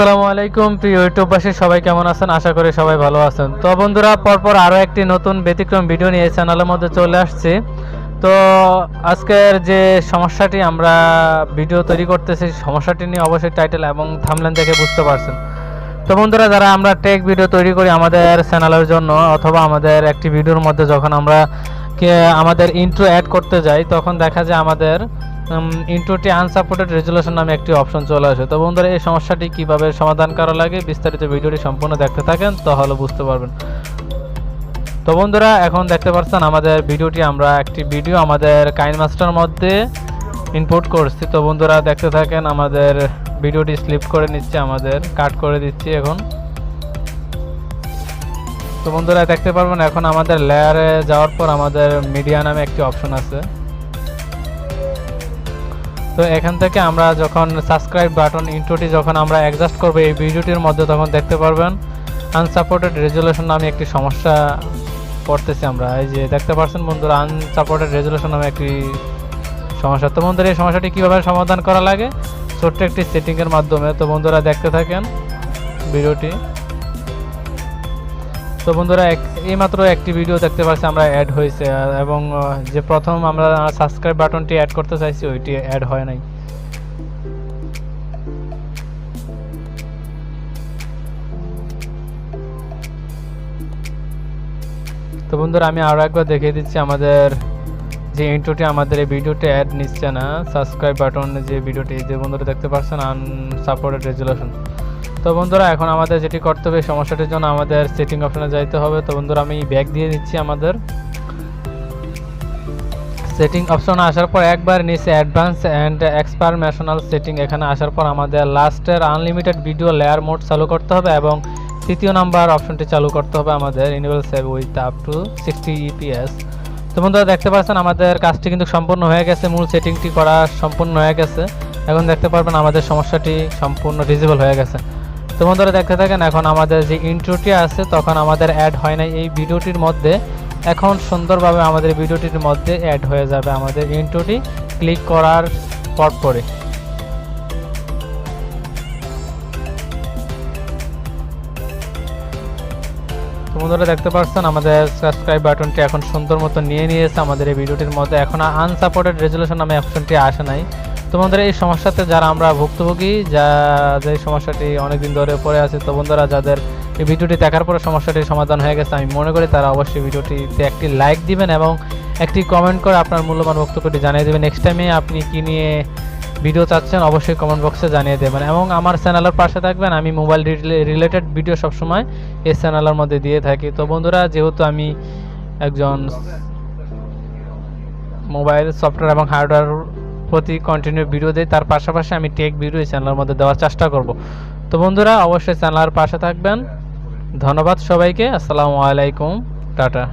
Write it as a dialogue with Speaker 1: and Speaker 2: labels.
Speaker 1: আসসালামু আলাইকুম, প্রিয় ইউটিউববাসী, সবাই কেমন আছেন? আশা করি সবাই ভালো আছেন। তো বন্ধুরা, পরপর আরও একটি নতুন ব্যতিক্রম ভিডিও নিয়ে চ্যানেলের মধ্যে চলে আসছি। তো আজকের যে সমস্যাটি আমরা ভিডিও তৈরি করতেছি, সমস্যাটি নিয়ে অবশ্যই টাইটেল এবং থামলেন দেখে বুঝতে পারছেন। তো বন্ধুরা, যারা আমরা টেক ভিডিও তৈরি করি আমাদের চ্যানেলের জন্য, অথবা আমাদের একটি ভিডিওর মধ্যে যখন আমরা আমাদের ইন্ট্রো অ্যাড করতে যাই, তখন দেখা যায় আমাদের ইন্ট্রোটি আনসাপোর্টেড রেজুলেশন নামে একটি অপশন চলে আসে। তো বন্ধুরা, এই সমস্যাটি কীভাবে সমাধান করা লাগে, বিস্তারিত ভিডিওটি সম্পূর্ণ দেখতে থাকেন, তাহলে বুঝতে পারবেন। তো বন্ধুরা, এখন দেখতে পাচ্ছেন আমাদের ভিডিওটি, আমরা একটি ভিডিও আমাদের কাইন মাস্টার মধ্যে ইনপুট করছি। তো বন্ধুরা, দেখতে থাকেন, আমাদের ভিডিওটি স্লিপ করে নিচ্ছে, আমাদের কাট করে দিচ্ছি এখন। তো বন্ধুরা, দেখতে পারবেন, এখন আমাদের লেয়ারে যাওয়ার পর আমাদের মিডিয়া নামে একটি অপশন আছে। তো এখান থেকে আমরা যখন সাবস্ক্রাইব বাটন ইন্ট্রোটি যখন আমরা অ্যাডজাস্ট করব এই ভিডিওটির মধ্যে, তখন দেখতে পারবেন আনসাপোর্টেড রেজুলেশন নামে একটি সমস্যা পড়তেছি আমরা। এই যে দেখতে পাচ্ছেন বন্ধুরা আনসাপোর্টেড রেজুলেশন নামে একটি সমস্যা। তো বন্ধুরা, এই সমস্যাটি কীভাবে সমাধান করা লাগে? ছোট্ট একটি সেটিংয়ের মাধ্যমে। তো বন্ধুরা, দেখতে থাকেন ভিডিওটি। তো বন্ধুরা, এক, এইমাত্র একটি ভিডিও দেখতে পাচ্ছি, আমরা অ্যাড হয়েছে এবং যে প্রথম আমরা সাবস্ক্রাইব বাটনটি অ্যাড করতে চাইছি, ওইটি অ্যাড হয় নাই। তো বন্ধুরা, আমি আরও একবার দেখিয়ে দিচ্ছি, আমাদের যে ইন্ট্রোটি আমাদের এই ভিডিওটি অ্যাড নিচ্ছে না সাবস্ক্রাইব বাটন যে ভিডিওটি যে বন্ধুরা দেখতে পাচ্ছেন আনসাপোর্টেড রেজুলেশন তো বন্ধুরা, এখন আমাদের যেটি করতে হবে সমস্যাটির জন্য আমাদের সেটিং অপশনে যাইতে হবে। তো বন্ধুরা, আমি ব্যাক দিয়ে দিচ্ছি আমাদের। সেটিং অপশনে আসার পর একবার নিচে অ্যাডভান্স অ্যান্ড এক্সপার এক্সপারমেশনাল সেটিং এখানে আসার পর আমাদের লাস্টের আনলিমিটেড ভিডিও লেয়ার মোড চালু করতে হবে এবং তৃতীয় নাম্বার অপশনটি চালু করতে হবে আমাদের enable save with up to sixty EPS তো বন্ধুরা, দেখতে পাচ্ছেন আমাদের কাজটি কিন্তু সম্পূর্ণ হয়ে গেছে। মূল সেটিংটি করা সম্পূর্ণ হয়ে গেছে। এখন দেখতে পারবেন আমাদের সমস্যাটি সম্পূর্ণ ডিজেবল হয়ে গেছে। তো বন্ধুরা দেখতে থাকেন, এখন আমাদের যে ইন্ট্রোটি আছে, তখন আমাদের অ্যাড হয় নাই এই ভিডিওটির মধ্যে। এখন সুন্দরভাবে আমাদের ভিডিওটির মধ্যে অ্যাড হয়ে যাবে আমাদের ইন্ট্রোটি ক্লিক করার পর পরে। বন্ধুরা দেখতে পাচ্ছেন, আমাদের সাবস্ক্রাইব বাটনটি এখন সুন্দর মতো নিয়ে নিয়েছে আমাদের এই ভিডিওটির মধ্যে। এখন আনসাপোর্টেড রেজুলেশন নামে অপশনটি আসে নাই। তো বন্ধুরা এই সমস্যাতে যারা আমরা ভুক্তভোগী, যা যে সমস্যাটি অনেকদিন ধরে পড়ে আছে, তো বন্ধুরা যাদের এই ভিডিওটি দেখার পরে সমস্যাটির সমাধান হয়ে গেছে, আমি মনে করি তারা অবশ্যই ভিডিওটিতে একটি লাইক দিবেন এবং একটি কমেন্ট করে আপনার মূল্যবান বক্তব্যটি জানিয়ে দেবেন। নেক্সট টাইমে আপনি কি নিয়ে ভিডিও চাচ্ছেন, অবশ্যই কমেন্ট বক্সে জানিয়ে দেবেন এবং আমার চ্যানেলের পাশে থাকবেন। আমি মোবাইল রিলেটেড ভিডিও সবসময় এই চ্যানেলের মধ্যে দিয়ে থাকি। তো বন্ধুরা, যেহেতু আমি একজন মোবাইল সফটওয়্যার এবং হার্ডওয়্যার প্রতি কন্টিনিউ ভিডিও দিই, তার পাশাপাশি আমি টেক ভিডিও চ্যানেলের মধ্যে দেওয়ার চেষ্টা করব। তো বন্ধুরা, অবশ্যই চ্যানেলের পাশে থাকবেন। ধন্যবাদ সবাইকে, আসসালামু আলাইকুম, টাটা।